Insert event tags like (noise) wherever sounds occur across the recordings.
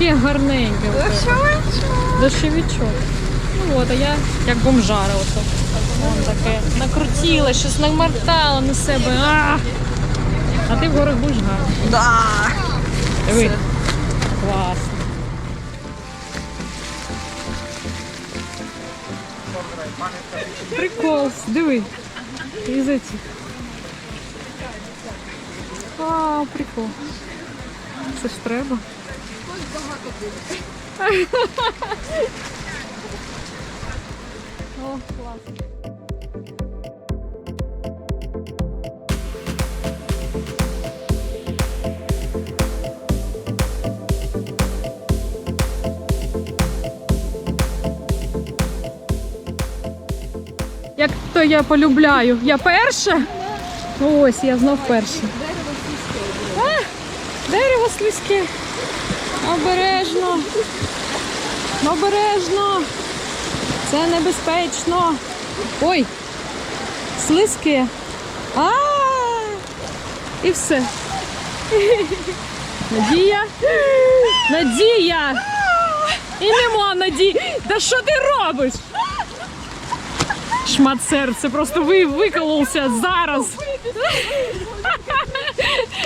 Таке гарненьке. Дощовичок. Ну от, а я як бомжара ото. Вон таке. Накрутила, щось намертала на себе. А, а ти в горах будеш гарно. Да. Диви. Класно. Прикол, диви. Із этих. А, прикол. Це ж треба. О, класно. Як то я полюбляю. Я перша? Ось, я знов перша. А, дерево слизьке. Обережно. Обережно. Це небезпечно. Ой, слизьке. А, -а, а і все. Надія. Надія. І нема надії. Та що ти робиш? Шмат серця просто ви виколовся зараз.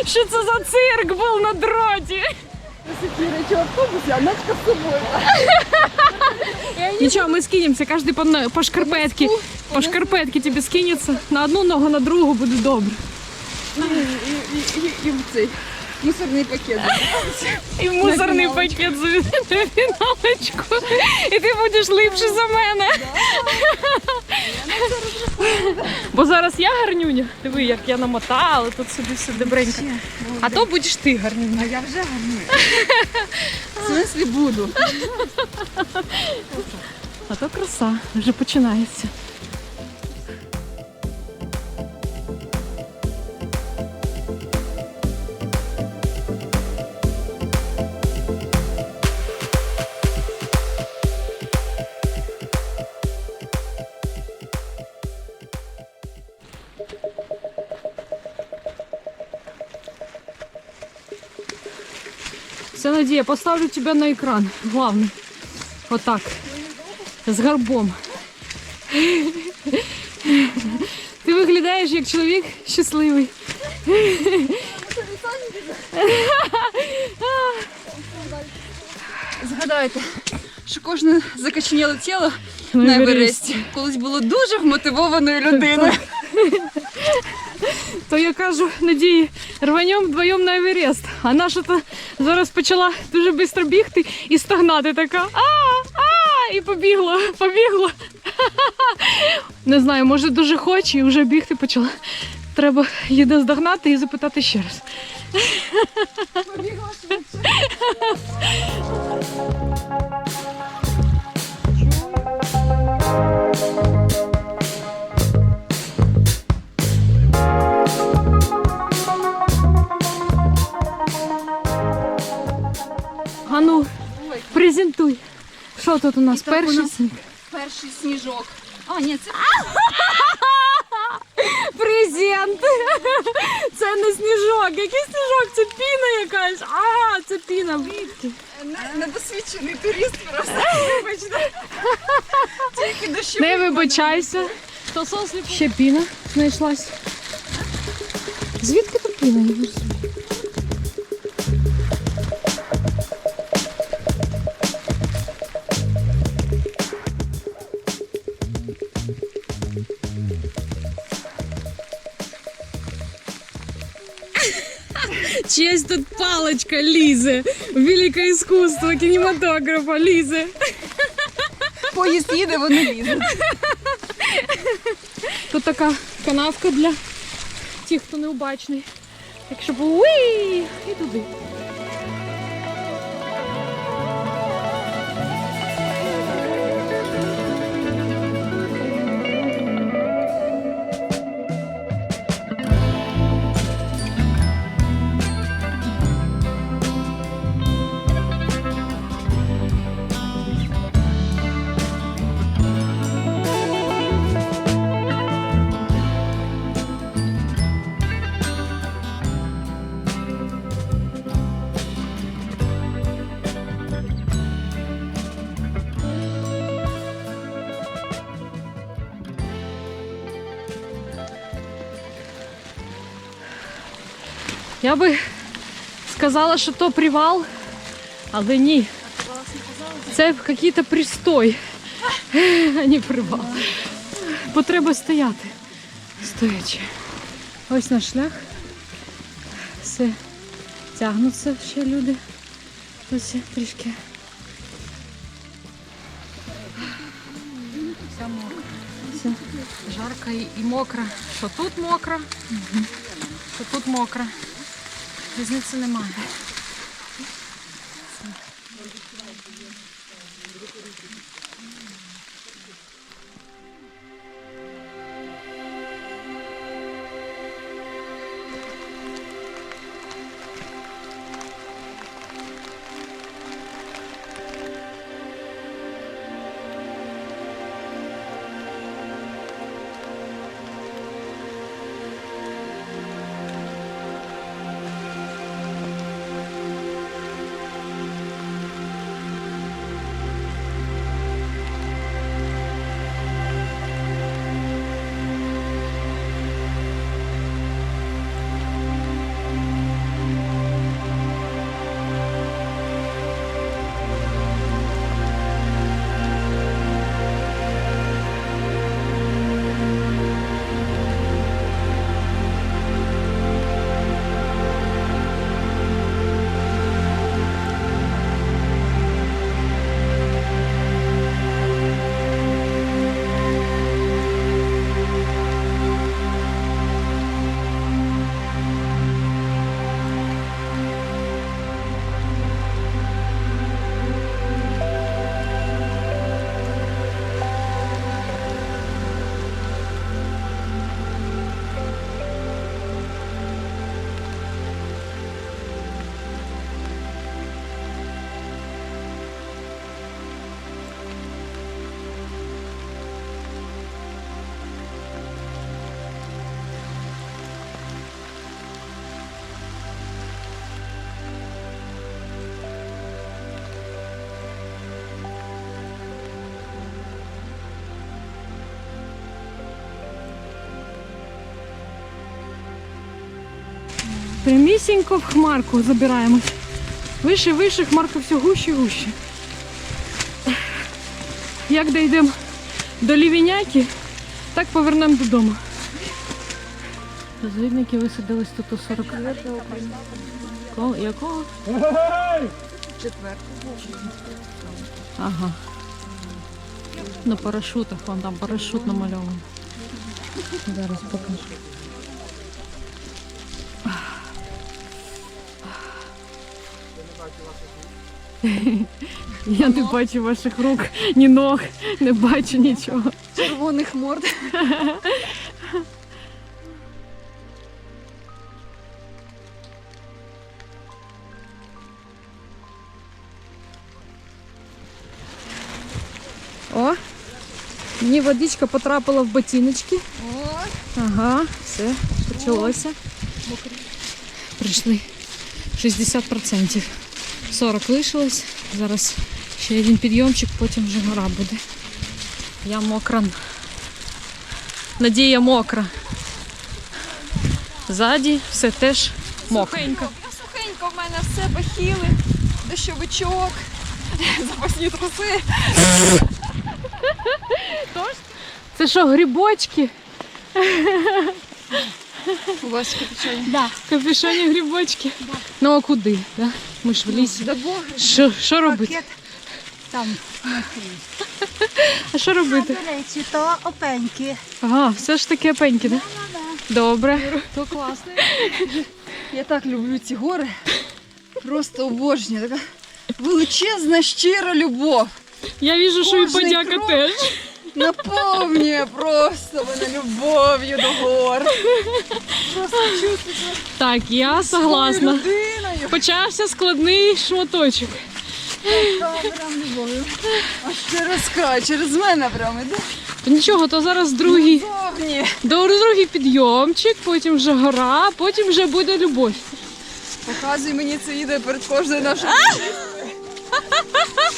Що це за цирк був на дроті? Речі в автобусі, а начка з собою. Ничего, мы скинемся, каждый по, по шкарпетке. По шкарпетке тебе скинется. На одну ногу, на другу буде добре. І, і, і, і в цей мусорний пакет. І мусорний пакет за на фіналочку. І ти будеш липше за мене. Бо зараз я гарнюня. Диви, як я намотала, тут собі все добренько. А то будеш ти гарнюня. А я вже гарнюня. В смислі буду. А то краса вже починається. Все, Надія, поставлю тебя на екран. Главный. Вот так. З гарбом. Ти виглядаєш як чоловік щасливий. Згадайте, що кожне закаченіле тіло На. Евересті колись було дуже вмотивованою людиною. То я кажу Надії, рванем вдвоєм на Еверест. А наша то зараз почала дуже швидко бігти і стогнати така. А, а, і побігла, побігла. (laughs) Не знаю, може дуже хоче і вже бігти почала. Треба її доздогнати і запитати ще раз. А (laughs) Що тут у нас? І так Перший нас- сніг. Перший сніжок. А, ні, це (laughs) Презент! (laughs) Це не сніжок. Який сніжок? Це піна якась. А, це піна. не- недосвідчений турист просто. Вибачте. Тільки дощі. Не вибачайся. Ще піна знайшлась. Звідки тут піна? Я не розумію. Честь тут палочка Лизы. Великое искусство кинематографа Лизы. Поїзд їде, вони лізуть. Тут така канавка для тих, хто необачний. Якщо б уї, і туди. Я би сказала, що то привал, але ні. Це якийсь пристой, а не привал. Бо треба стояти. Стоячи. Ось наш шлях. Все тягнуться ще люди. Ось трішки. Вся мокра. Все жарко і, мокро. Що тут мокро, що тут мокро. Різниці немає. Прямісінько в хмарку забираємось. Вище, вище, хмарка все гуще, гуще. Як дійдемо до Лівіняки, так повернемо додому. Розвідники висадились тут у 40. Кого? Якого? Четвертого. Ага. На парашутах, вон там парашут намальований. Зараз покажу. (laughs) Я не бачу ваших рук, ні ног, не бачу нічого. Червоних морд. О, мені водичка потрапила в ботиночки. Ага, все, почалося. Прийшли 60%. 40 лишилось. Зараз ще один підйомчик, потім вже гора буде. Я мокра. Надія мокра. Ззаді все теж мокро. сухенько. Я сухенько, в мене все бахіли, дощовичок, запасні труси. Це що, грибочки? У вас капюшоні? Да. Капюшоні грибочки. Ну а куди? Да? Ми ж в лісі. Що, що робити? Там А що робити? до речі, то опеньки. Ага, все ж таки опеньки, да? Добре. То класно. Я так люблю ці гори. Просто обожнюю. Така величезна, щира любов. Я вижу, що і подяка теж. Наповнює просто мене любов'ю до гор. Просто чувствую Так, я согласна. людиною. Почався складний шматочок. Прям любов'ю. А ще розкрай, через мене прямо іде. То нічого, то зараз другий, Зовні. до другий підйомчик, потім вже гора, потім вже буде любов. Показуй мені це відео перед кожною нашою.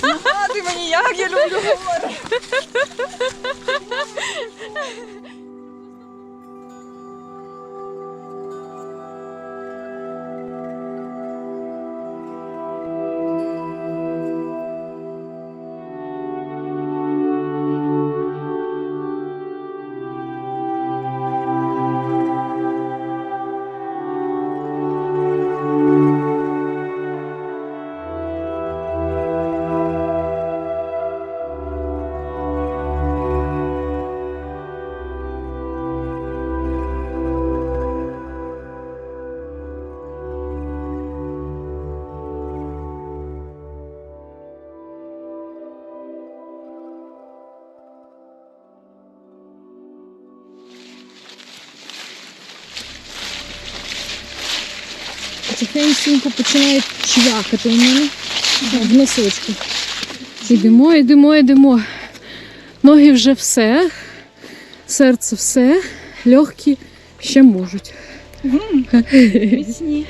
Нагадуй мені, як я люблю гори. Тихенько починає чвякати у мене в носочку. Йдемо, йдемо, йдемо. Ноги вже все, серце все, легкі ще можуть. (laughs) Міцні.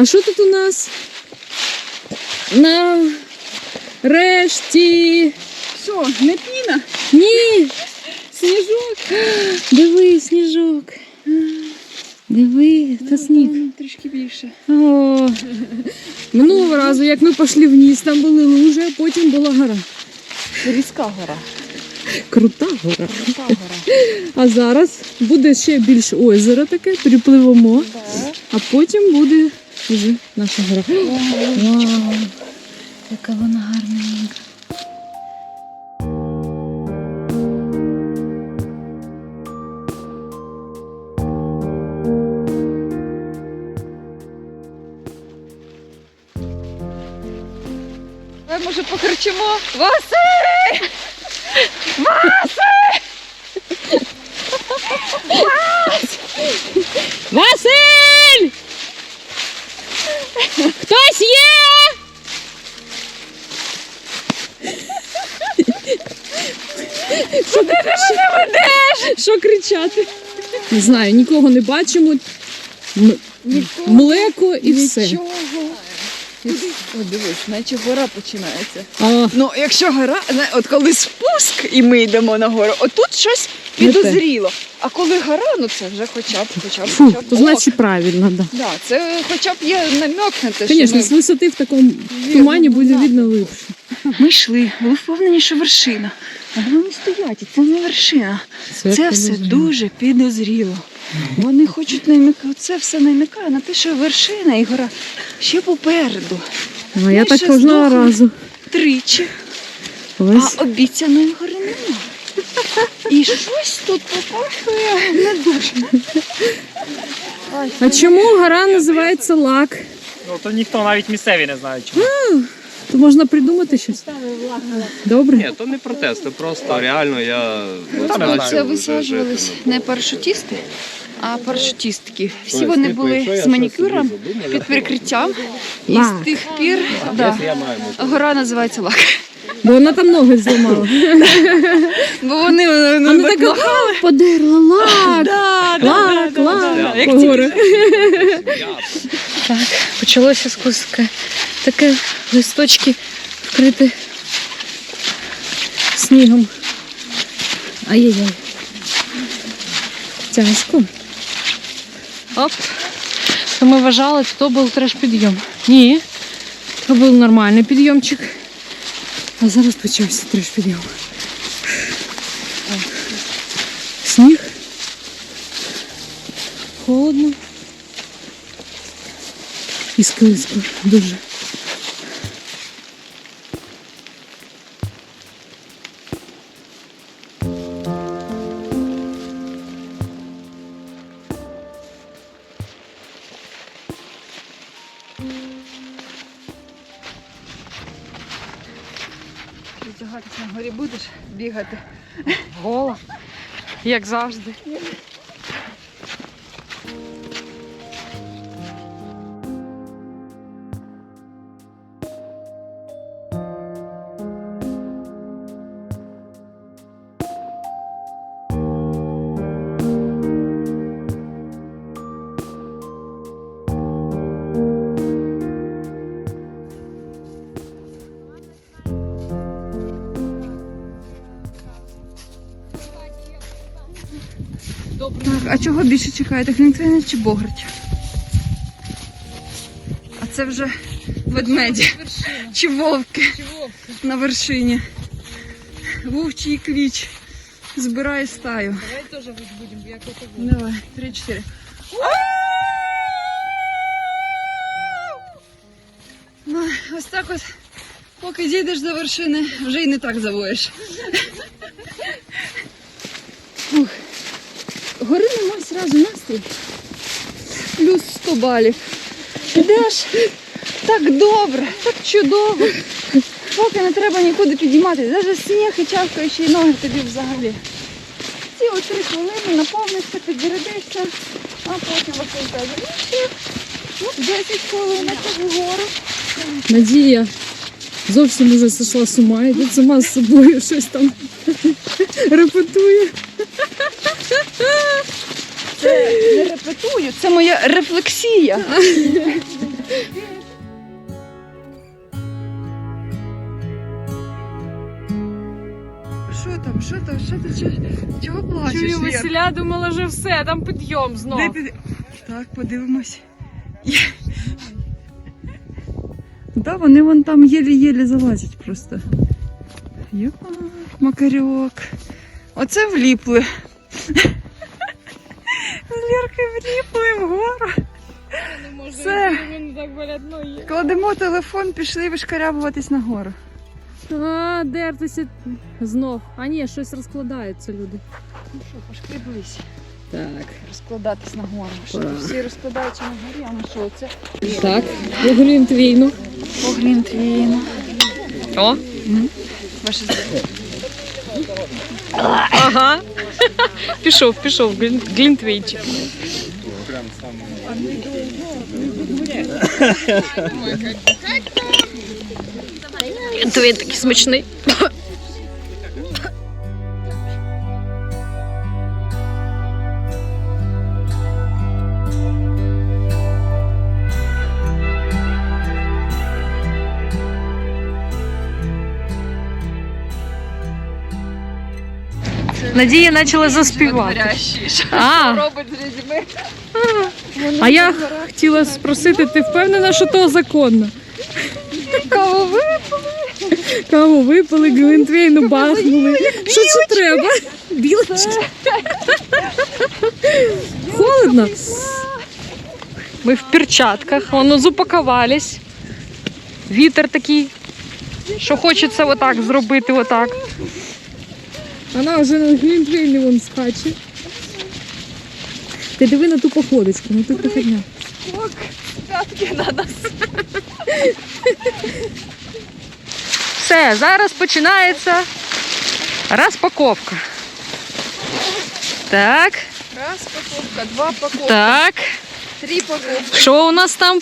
А що тут у нас? Нарешті. Що, не піна? Ні. Сніжок. Диви, сніжок. Диви, це сніг. Трішки більше. О, минулого разу, як ми пішли вниз, там були лужи, а потім була гора. Різка гора. Крута гора. Крута гора. А зараз буде ще більше озеро таке, перепливемо, а потім буде вже наша гора. Вау, яка вона гарненька. Давай, може, покричимо. Василь! Василь! Куди ти мене ведеш? Що кричати? Не знаю, нікого не бачимо. М- Млеко і все. Нічого. О, дивись, наче гора починається. А, Ну, якщо гора, от коли спуск і ми йдемо на гору, отут щось. Підозріло. А коли гора, ну це вже хоча б, хоча б, фу, хоча б. то значить правильно, да. Да, це хоча б є намек на те, Звісно, що з ми... висоти в такому тумані буде да. видно липше. ми йшли, були впевнені, що вершина. А вони стоять, і це не вершина. Це все дуже підозріло. Вони хочуть намікати, це все намікає на те, що вершина і гора ще попереду. А я так ще кожного здохли. разу. Тричі. Ось. А обіцяної гори нема. І щось тут попахує не дуже. А чому гора називається лак? Ну то ніхто навіть місцеві не знає чому. То можна придумати щось. Добре? Ні, то не протест, то просто реально я от Та не знаю. Це вже висаджувались не парашутісти, а парашутістки. Всі вони були з манікюром під прикриттям. І з тих пір да, гора називається лак. Бо вона там ноги зламала. Бо вони ну, не так така «А, подерла лак. Да, да, Лак, да, лак. да, да. Як По горах. Так, почалося скуска. Таке листочки вкриті снігом. Ай-яй-яй. Тяжко. Оп. То ми вважали, що то був треш підйом. Ні. То був нормальний підйомчик. А зараз почався треш підйом. Сніг. Холодно. І склизько дуже. Як завжди. А чого більше чекаєте? Глінтвейна чи Богрич? А це вже ведмеді. Чи вовки на вершині. Вовчий кліч. Збирає стаю. Давай теж будемо, як ото Давай, три-чотири. Ну, ось так от, поки дійдеш до вершини, вже й не так завоєш. Ух. Гори немає зразу. Плюс 100 балів. Ідеш так добре, так чудово. Поки не треба нікуди підійматися. Навіть сніг і чавкаючі ноги тобі взагалі. Ці от три хвилини наповнишся, підзарядишся, а потім вокруг тебе. Ну, 10 хвилин вгору. Надія зовсім уже сошла з ума, йде сама з собою щось там репетує. Це не репетую, це моя рефлексія. Що там, що там, що ти, чого, чого плачеш? Чую, Вір? Василя думала, що все, там підйом Де знов. ти? Так, подивимось. Да, вони вон там єлі-єлі залазять просто. Йо, макарьок. Оце вліпли. З Лірки вліпли вгору. Все. так болять ноги. Кладемо телефон, пішли вишкарябуватись нагору. А, дертися знов. А ні, щось розкладаються люди. Ну що, пошкріблись. Так. Розкладатись нагору. Що тут всі розкладаються на горі, а ми що це? Так, регулюємо твійну. Поглін твій. О, Ваше здоров'я. ага. пішов, пішов, глін- глінтвейнчик. Глінтвейн такий смачний. Надія почала заспівати. А, (laughs) Робить з людьми. а я хотіла спросити, ти впевнена, що то законно? Кого ви? Каву випили, глинтвейну бахнули. Що це треба? Білочки. Холодно. Ми в перчатках, воно запакувались. Вітер такий, що хочеться отак зробити, отак. Вона вже на глінтвейні вон скаче. Ти диви на ту походочку, ну тут походня. П'ятки на нас. (laughs) Все, зараз починається розпаковка. Так, Раз паковка, два паковка, так. три паковки. Що у нас там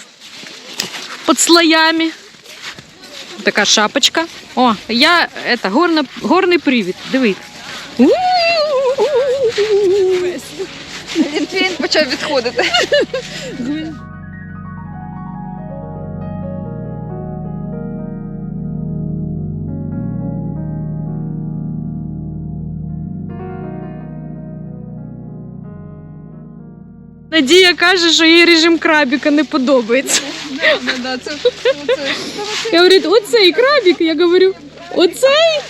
під слоями? Така шапочка. О, я это, горна, горний привід. Дивись. Лінтвейн почав відходити. Надія каже, що їй режим крабіка не подобається. Я говорю, оцей крабік. Я говорю, оцей?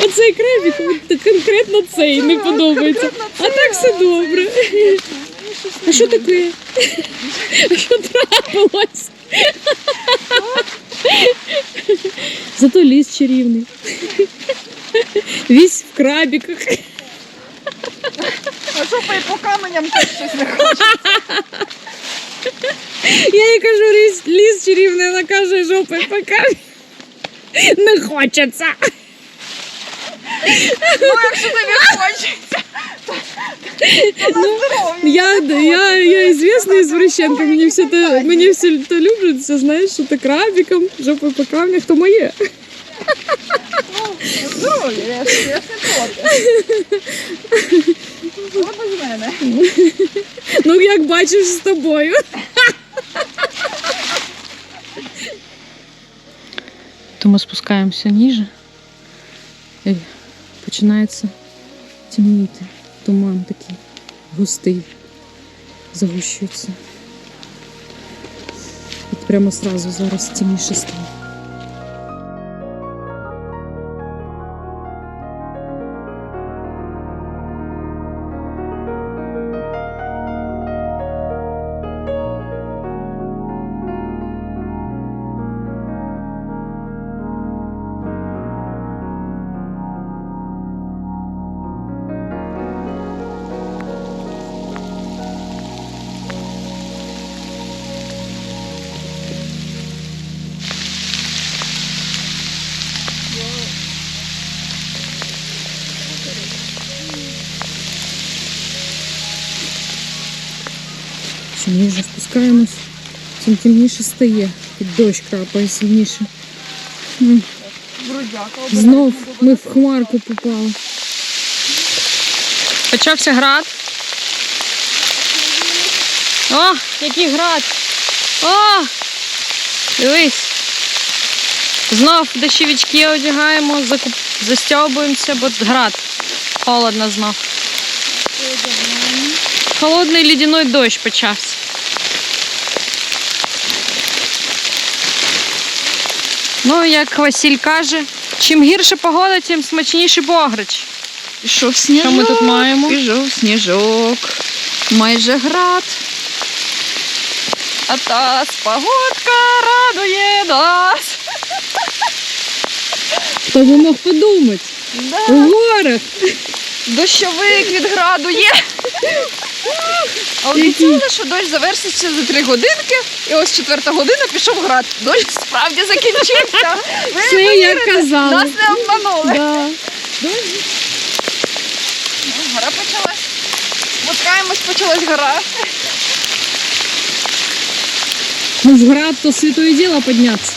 Оцей крабік, конкретно цей не подобається. А так все добре. А що таке? Що трапилось? Зато ліс чарівний. Весь в крабіках. А що по- каменям теж щось не хоче. Я їй кажу, ліс, ліс чарівний, вона каже, жопи пока не хочеться. Ну, якщо тобі хочеться. Я, я, я известная извращенка, мені все то, мені все то люблять, все знаєш, що ти крабиком, жопи по камнях, то моє. Здоров'я, я, ж- я ж не проти. Ну, без мене. Ну, як бачиш з тобою. То ми спускаємося ниже. І починається темніти. Туман такий густий, загущується. От прямо сразу зараз темніше стає. Темніше стає. Під дощ крапає сильніше. Знов ми в хмарку попали. Почався град. О, який град! О! Дивись. Знов дощовички одягаємо, застьобуємося, бо град. Холодно знов. Холодний лідяной дощ почався. Ну, як Василь каже, чим гірша погода, тим смачніший бограч. Пішов сніжок. Що ми тут маємо? Пішов сніжок. Майже град. А та спогодка радує нас. Хто би мог подумати? У горах. Дощовик від граду є. (laughs) А обіцяли, що дощ завершиться за три годинки, і ось четверта година пішов град. Дощ справді закінчився. Ви Все, не як повірите, казали. Нас не обманули. Да. Гора почалась. Спускаємось, почалась гора. Ну, в град то святое дело подняться.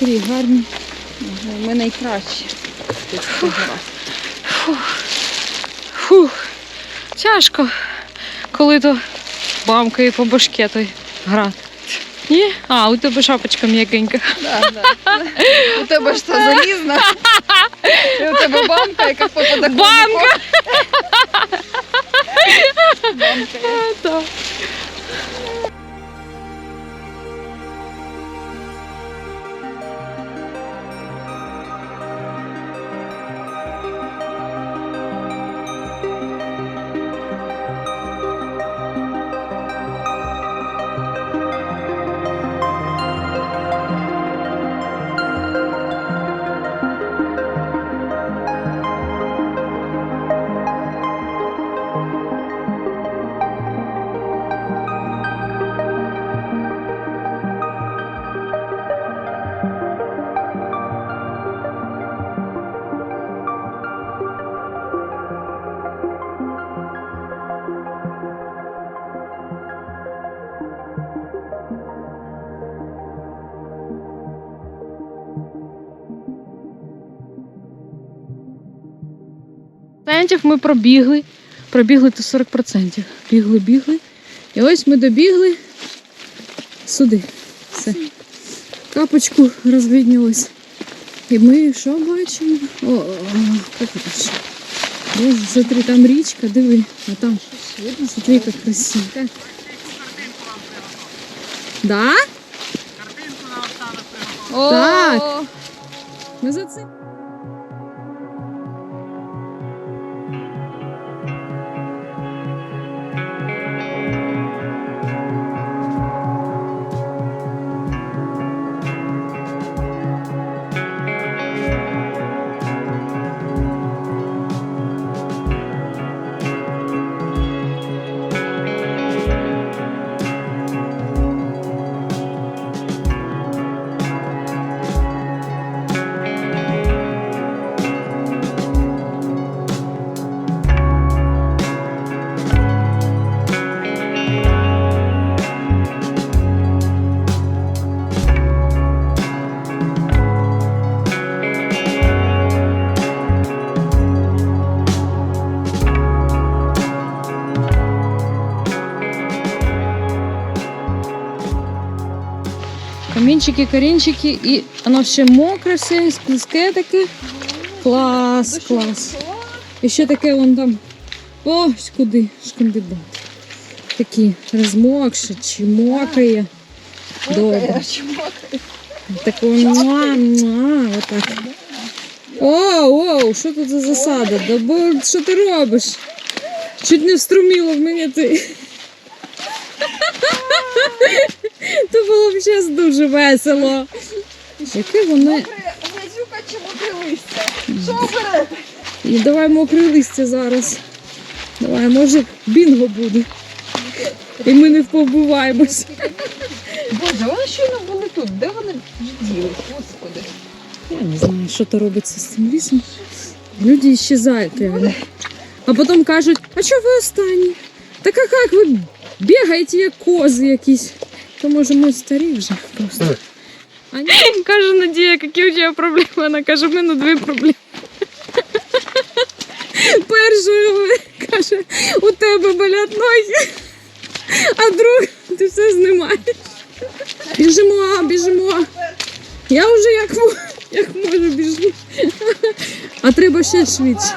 Мокрі, гарні. Ми найкращі. Фух. Фух. Фух. Тяжко, коли то бамкає по башке той град. Ні? А, у тебе шапочка м'якенька. Да, да. У тебе ж то залізна. У тебе бамка, яка по подоконнику. Бамка! Бамка. 40% ми пробігли. Пробігли то 40%. Бігли, бігли. І ось ми добігли сюди. Все. Капочку розвіднялось. І ми що бачимо? О, о, о Боже, смотри, там річка, диви, а там видно, смотри, як красиво. Да? Картинку на останок приготували. Так. Ми за цим. Карінчики, карінчики, і воно ще мокре все, склизке таке. Клас, клас. І ще таке вон там. Ось куди шкандибат. Такі розмокші чи мокрі. Добре. Такого муа, муа, отак. О, о, що тут за засада? Да бо що ти робиш? Чуть не вструміло в мене ти. (laughs) То було б зараз дуже весело. Яке воно. Грязюка чи мокре листя? Що берете? І давай мокре листя зараз. Давай, може, бінго буде. І ми не впобуваємось. Боже, вони щойно були тут. Де вони ділись? Господи. Я не знаю, що то робиться з цим лісом. Люди исчезают реально. А потім кажуть, а чого ви останні? Так а як ви бігаєте, як кози якісь? То може ми старі вже просто. А ні. Каже Надія, які у тебе проблеми? Вона каже, в мене дві проблеми. Перша, каже, у тебе болять ноги, а друга, ти все знімаєш. Біжимо, біжимо. Я вже як, мо- як можу біжу. А треба ще швидше.